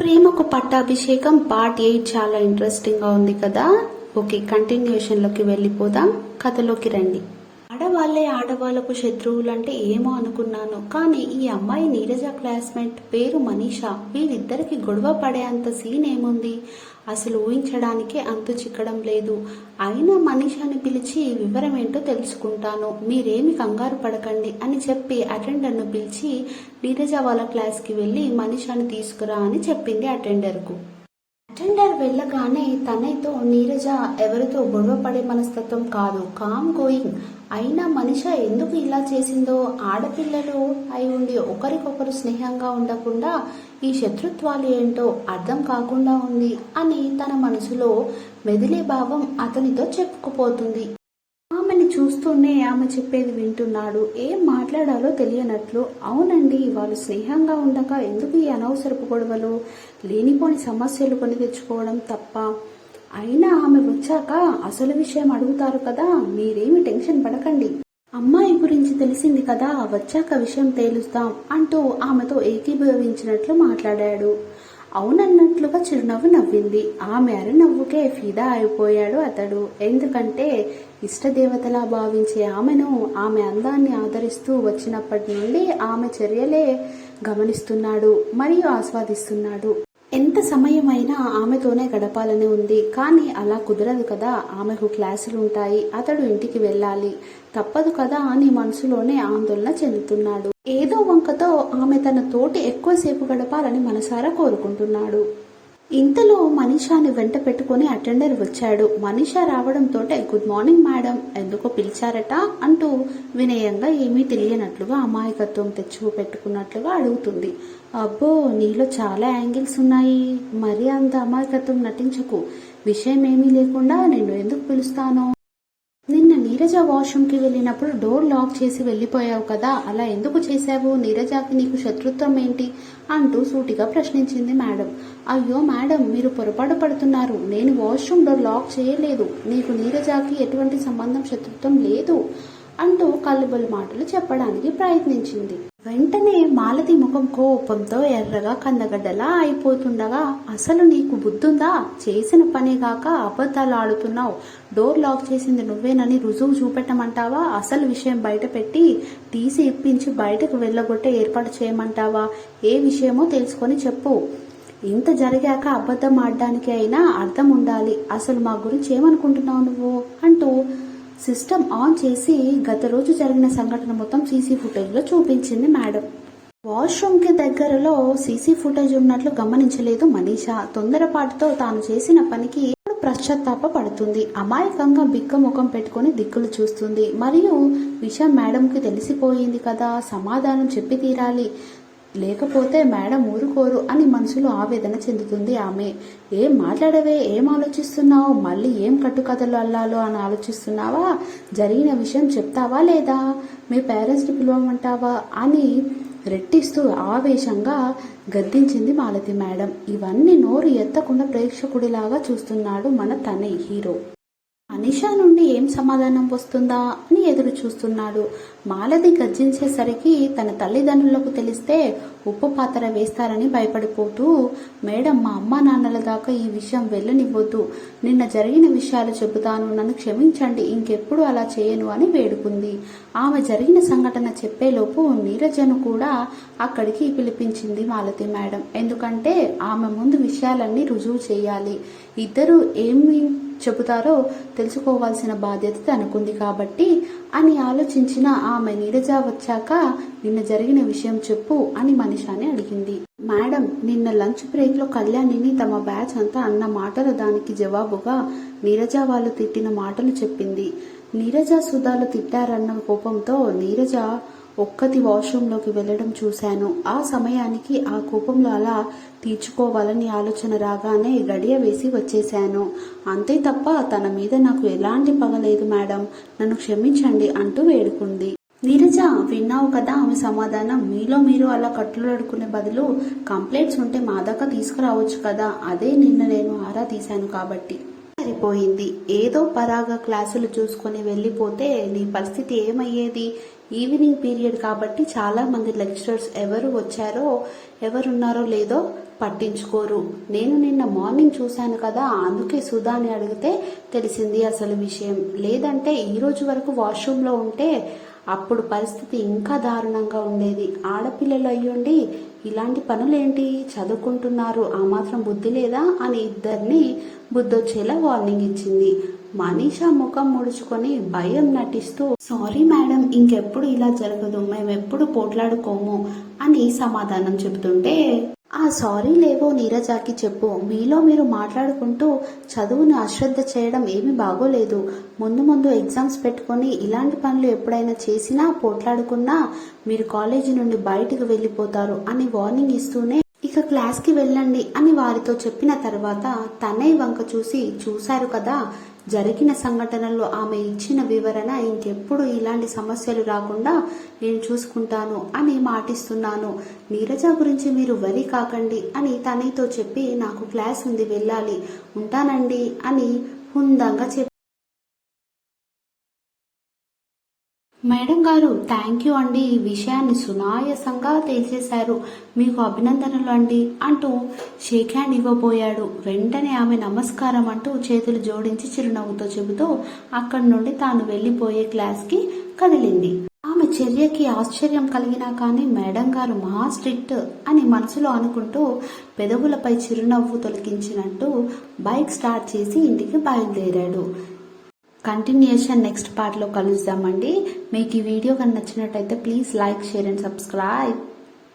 ప్రేమకు పట్టాభిషేకం part eight చాలా ఇంట్రెస్టింగ్గా ఉంది కదా. ఓకే కంటిన్యూషన్లోకి వెళ్ళిపోదాం. కథలోకి రండి. ఆడవాళ్ళే ఆడవాళ్ళకు శత్రువులు అంటే ఏమో అనుకున్నాను. కానీ ఈ అమ్మాయి నీరజ క్లాస్మేట్ పేరు మనీషా. వీరిద్దరికి గొడవ పడేంత సీన్ ఏముంది? అసలు ఊహించడానికే అంతు చిక్కడం లేదు. అయినా మనీషాని పిలిచి వివరం ఏంటో తెలుసుకుంటాను. మీరేమి కంగారు పడకండి అని చెప్పి అటెండర్ను పిలిచి నీరజ వాళ్ళ క్లాస్కి వెళ్ళి మనీషాని తీసుకురా అని చెప్పింది అటెండర్కు. అటెండర్ వెళ్ళగానే తనతో నీరజ ఎవరితో గొడవ పడే మనస్తత్వం కాదు. Calm going. అయినా మనిష ఎందుకు ఇలా చేసిందో ఆడపిల్లలు అయి ఉండి ఒకరికొకరు స్నేహంగా ఉండకుండా ఈ శత్రుత్వాలు ఏంటో అర్థం కాకుండా ఉంది అని తన మనసులో మెదిలే భావం అతనితో చెప్పుకుపోతుంది. ఆమెని చూస్తూనే ఆమె చెప్పేది వింటున్నాడు. ఏం మాట్లాడాలో తెలియనట్లు అవునండి వాళ్ళు స్నేహంగా ఉండగా ఎందుకు ఈ అనవసరపు గొడవలు లేనిపోని సమస్యలు కొని తెచ్చుకోవడం తప్ప? అయినా ఆమె వచ్చాక అసలు విషయం అడుగుతారు కదా మీరేమి టెన్షన్ పడకండి. అమ్మాయి గురించి తెలిసింది కదా వచ్చాక విషయం తేలుస్తాం అంటూ ఆమెతో ఏకీభవించినట్లు మాట్లాడాడు. అవునన్నట్లుగా చిరునవ్వు నవ్వింది. ఆమె అరనవ్వుకే ఫిదా అయిపోయాడు అతడు. ఎందుకంటే ఇష్టదేవతలా భావించే ఆమెను ఆమె అందాన్ని ఆదరిస్తూ వచ్చినప్పటి నుండి ఆమె చర్యలే గమనిస్తున్నాడు మరియు ఆస్వాదిస్తున్నాడు. ఎంత సమయమైనా ఆమెతోనే గడపాలని ఉంది. కానీ అలా కుదరదు కదా. ఆమెకు క్లాసులు ఉంటాయి. అతడు ఇంటికి వెళ్ళాలి. తప్పదు కదా అని మనసులోనే ఆందోళన చెందుతున్నాడు. ఏదో వంకతో ఆమె తన తోటి ఎక్కువసేపు గడపాలని మనసారా కోరుకుంటున్నాడు. ఇంతలో మనీషాని వెంట పెట్టుకుని అటెండర్ వచ్చాడు. మనీషా రావడంతో గుడ్ మార్నింగ్ మేడం ఎందుకో పిలిచారట? అంటూ వినయంగా ఏమీ తెలియనట్లుగా అమాయకత్వం తెచ్చు పెట్టుకున్నట్లుగా అడుగుతుంది. అబ్బో నీలో చాలా యాంగిల్స్ ఉన్నాయి. మరి అంత అమాయకత్వం నటించకు. విషయం ఏమీ లేకుండా నేను ఎందుకు పిలుస్తాను? నీరజ వాష్రూమ్కి వెళ్ళినప్పుడు డోర్ లాక్ చేసి వెళ్ళిపోయావు కదా అలా ఎందుకు చేశావు? నీరజాకి నీకు శత్రుత్వం ఏంటి? అంటూ సూటిగా ప్రశ్నించింది మేడం. అయ్యో మేడం మీరు పొరపాటు పడుతున్నారు. నేను వాష్రూమ్ డోర్ లాక్ చేయలేదు. నీకు నీరజాకి ఎటువంటి సంబంధం శత్రుత్వం లేదు. అంటూ కల్లుబొల్లు మాటలు చెప్పడానికి ప్రయత్నించింది. వెంటనే మాలతి ముఖం కోపంతో ఎర్రగా కందగడ్డలా అయిపోతుండగా అసలు నీకు బుద్ధుందా? చేసిన పనేగాక అబద్ధాలు ఆడుతున్నావు డోర్ లాక్ చేసింది నువ్వేనని రుజువు చూపెట్టమంటావా? అసలు విషయం బయట పెట్టి తీసి ఇప్పించి బయటకు వెళ్ళగొట్టే ఏర్పాటు చేయమంటావా? ఏ విషయమో తెలుసుకొని చెప్పు. ఇంత జరిగాక అబద్ధం ఆడడానికి అయినా అర్థం ఉండాలి. అసలు మా గురించి ఏమనుకుంటున్నావు నువ్వు? అంటూ సిస్టమ్ ఆన్ చేసి గత రోజు జరిగిన సంఘటన మొత్తం సీసీ ఫుటేజ్లో చూపించింది మేడం. వాష్రూమ్కి దగ్గరలో సీసీ ఫుటేజ్ ఉన్నట్లు గమనించలేదు మనీషా. తొందరపాటుతో తాను చేసిన పనికి పశ్చాత్తాప పడుతుంది. అమాయకంగా బిక్క ముఖం పెట్టుకొని దిక్కులు చూస్తుంది. మరియు విషయం మేడంకి తెలిసిపోయింది కదా. సమాధానం చెప్పి తీరాలి. లేకపోతే మేడం ఊరుకోరు అని మనసులో ఆవేదన చెందుతుంది ఆమె. ఏం మాట్లాడవే? ఏం ఆలోచిస్తున్నావు? మళ్ళీ ఏం కట్టుకథలు అల్లాలో అని ఆలోచిస్తున్నావా? జరిగిన విషయం చెప్తావా లేదా? మీ పేరెంట్స్ని పిలవమంటావా? అని రెట్టిస్తూ ఆవేశంగా గద్దించింది మాలతి మేడం. ఇవన్నీ నోరు ఎత్తకుండా ప్రేక్షకుడిలాగా చూస్తున్నాడు మన తనయ్ హీరో. అనిషా నుండి ఏం సమాధానం వస్తుందా అని ఎదురు చూస్తున్నాడు. మాలతి గర్జించేసరికి తన తల్లిదండ్రులకు తెలిస్తే ఉప్పు పాత్ర వేస్తారని భయపడిపోతూ మేడం మా అమ్మ నాన్నల దాకా ఈ విషయం వెళ్ళనివ్వద్దు. నిన్న జరిగిన విషయాలు చెబుతాను. నన్ను క్షమించండి. ఇంకెప్పుడు అలా చేయను అని వేడుకుంది. ఆమె జరిగిన సంఘటన చెప్పేలోపు నీరజను కూడా అక్కడికి పిలిపించింది మాలతి మేడం. ఎందుకంటే ఆమె ముందు విషయాలన్నీ రుజువు చేయాలి. ఇద్దరు ఏమి చెబుతారో తెలుసుకోవాల్సిన బాధ్యత తనకుంది కాబట్టి అని ఆలోచించిన ఆమె నీరజ వచ్చాక నిన్న జరిగిన విషయం చెప్పు అని మనిషాని అడిగింది. మేడం నిన్న లంచ్ బ్రేక్లో కళ్యాణిని తమ బ్యాచ్ అంతా అన్న మాటలు దానికి జవాబుగా నీరజ వాళ్ళు తిట్టిన మాటలు చెప్పింది. నీరజ సుధాలు తిట్టారన్న కోపంతో నీరజ ఒక్కతి వాష్రూంలోకి వెళ్ళడం చూశాను. ఆ సమయానికి ఆ కోపంలో అలా తీర్చుకోవాలని ఆలోచన రాగానే గడియ వేసి వచ్చేశాను. అంతే తప్ప తన మీద నాకు ఎలాంటి పగ లేదు మేడం. నన్ను క్షమించండి అంటూ వేడుకుంది. నీరజ విన్నావు కదా ఆమె సమాధానం. మీలో మీరు అలా కట్టులాడుకునే బదులు కంప్లైంట్స్ ఉంటే మా దాకా తీసుకురావచ్చు కదా. అదే నిన్న నేను ఆరా తీశాను కాబట్టి. సరిపోయింది. ఏదో పరాగా క్లాసులు చూసుకొని వెళ్ళిపోతే నీ పరిస్థితి ఏమయ్యేది? ఈవినింగ్ పీరియడ్ కాబట్టి చాలా మంది లెక్చరర్స్ ఎవరు వచ్చారో ఎవరున్నారో లేదో పట్టించుకోరు. నేను నిన్న మార్నింగ్ చూశాను కదా అందుకే సుధాని అడిగితే తెలిసింది అసలు విషయం. లేదంటే ఈ రోజు వరకు వాష్రూమ్లో ఉంటే అప్పుడు పరిస్థితి ఇంకా దారుణంగా ఉండేది. ఆడపిల్లలు అయ్యుండి ఇలాంటి పనులేంటి? చదువుకుంటున్నారు. ఆ మాత్రం బుద్ధి లేదా? అని ఇద్దరిని బుద్ధొచ్చేలా వార్నింగ్ ఇచ్చింది. మనీషా ముఖం ముడుచుకొని భయం నటిస్తూ సారీ మేడం ఇంకెప్పుడు ఇలా జరగదు. మేమెప్పుడు పోట్లాడుకోము అని సమాధానం చెబుతుంటే ఆ సారీ లేవో నీరజాకి చెప్పు. మీలో మీరు మాట్లాడుకుంటూ చదువును అశ్రద్ధ చేయడం ఏమీ బాగోలేదు. ముందు ముందు ఎగ్జామ్స్ పెట్టుకొని ఇలాంటి పనులు ఎప్పుడైనా చేసినా పోట్లాడుకున్నా మీరు కాలేజీ నుండి బయటకు వెళ్ళిపోతారు అని వార్నింగ్ ఇస్తూనే ఇక క్లాస్కి వెళ్ళండి అని వారితో చెప్పిన తర్వాత తనే వంక చూసి చూశారు కదా జరిగిన సంఘటనల్లో ఆమె ఇచ్చిన వివరణ ఇంకెప్పుడు ఇలాంటి సమస్యలు రాకుండా నేను చూసుకుంటాను అని మాటిస్తున్నాను. నీరజ గురించి మీరు వరి కాకండి అని తనతో చెప్పి నాకు క్లాస్ ఉంది వెళ్ళాలి. ఉంటానండి అని హుందంగా చెప్పి మేడం గారు థ్యాంక్ యూ అండి. ఈ విషయాన్ని సునాయసంగా తేల్చేశారు మీకు అభినందనలు అండి అంటూ షేక్ హ్యాండ్ ఇవ్వబోయాడు. వెంటనే ఆమె నమస్కారం అంటూ చేతులు జోడించి చిరునవ్వుతో చెబుతూ అక్కడి నుండి తాను వెళ్ళిపోయే క్లాస్కి కదిలింది. ఆమె చర్యకి ఆశ్చర్యం కలిగినా కానీ మేడం గారు మహా స్ట్రిక్ట్ అని మనసులో అనుకుంటూ పెదవులపై చిరునవ్వు తొలగించినట్టు బైక్ స్టార్ట్ చేసి ఇంటికి బయలుదేరాడు. కంటిన్యూషన్ నెక్స్ట్ పార్ట్లో కలుద్దామండి. మీకు ఈ వీడియో కానీ నచ్చినట్టయితే please like share and subscribe